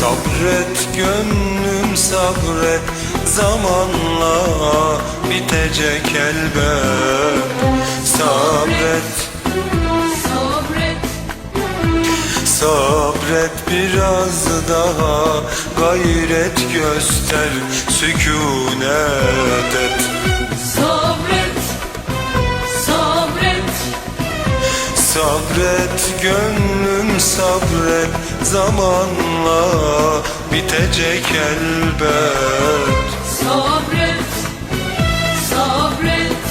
Sabret gönlüm sabret Zamanla bitecek elbet. Sabret. Sabret, biraz daha Gayret göster Sükunet et Sabret gönlüm sabret Zamanla bitecek elbet. Sabret, sabret,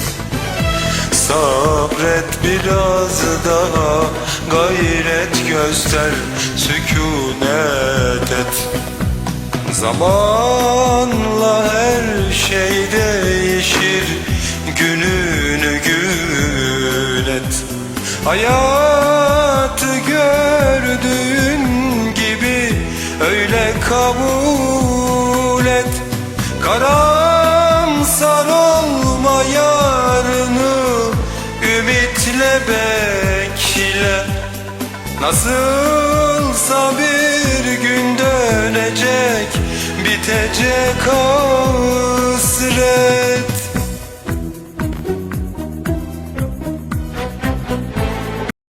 Sabret biraz daha Gayret göster Sükunet et. Zamanla her şey değişir Hayatı gördüğün gibi Öyle kabul et. Karamsar olma yarını Ümitle bekle. Nasılsa bir gün dönecek Bitecek